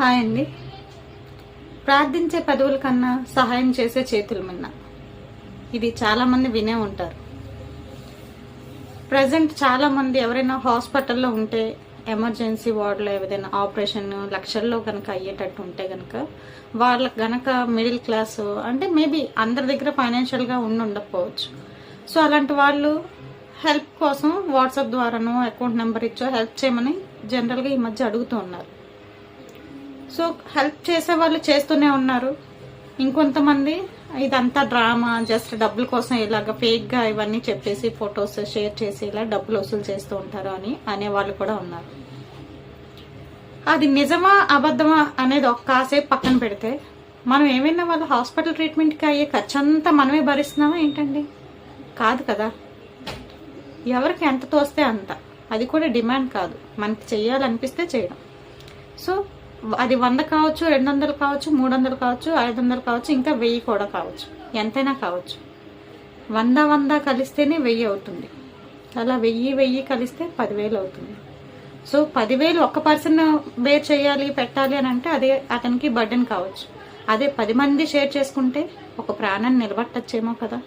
Hi అండి. ప్రార్థించే పదవుల కన్నా సహాయం చేసే చేతులు మిన్న ఇది చాలామంది వినే ఉంటారు. ప్రజెంట్ చాలామంది ఎవరైనా హాస్పిటల్లో ఉంటే ఎమర్జెన్సీ వార్డులో ఏదైనా ఆపరేషన్ లక్షల్లో కనుక అయ్యేటట్టు ఉంటే కనుక వాళ్ళకి గనక మిడిల్ క్లాస్ అంటే మేబీ అందరి దగ్గర ఫైనాన్షియల్గా ఉండి ఉండకపోవచ్చు. సో అలాంటి వాళ్ళు హెల్ప్ కోసం వాట్సాప్ ద్వారానో అకౌంట్ నెంబర్ ఇచ్చో హెల్ప్ చేయమని జనరల్గా ఈ మధ్య అడుగుతూ ఉన్నారు. సో హెల్ప్ చేసే వాళ్ళు చేస్తూనే ఉన్నారు. ఇంకొంతమంది ఇదంతా డ్రామా జస్ట్ డబ్బుల కోసం ఇలాగ ఫేక్గా ఇవన్నీ చెప్పేసి ఫొటోస్ షేర్ చేసి ఇలా డబ్బులు వసూలు చేస్తూ ఉంటారు అని అనే వాళ్ళు కూడా ఉన్నారు. అది నిజమా అబద్ధమా అనేది ఒక కాసేపు పక్కన పెడితే మనం ఏమైనా వాళ్ళు హాస్పిటల్ ట్రీట్మెంట్కి అయ్యే ఖర్చు అంతా మనమే భరిస్తున్నామా ఏంటండి? కాదు కదా. ఎవరికి ఎంత తోస్తే అంత. అది కూడా డిమాండ్ కాదు. మనకి చెయ్యాలనిపిస్తే చేయడం. సో అది వంద కావచ్చు రెండు వందలు కావచ్చు మూడు వందలు కావచ్చు ఐదు వందలు కావచ్చు ఇంకా వెయ్యి కూడా కావచ్చు. ఎంతైనా కావచ్చు. వంద వంద కలిస్తేనే వెయ్యి అవుతుంది. అలా వెయ్యి వెయ్యి కలిస్తే పదివేలు అవుతుంది. సో పదివేలు ఒక పర్సన్ బేర్ చేయాలి పెట్టాలి అని అంటే అదే అతనికి బర్డెన్ కావచ్చు. అదే పది మంది షేర్ చేసుకుంటే ఒక ప్రాణాన్ని నిలబట్టచ్చేమో కదా.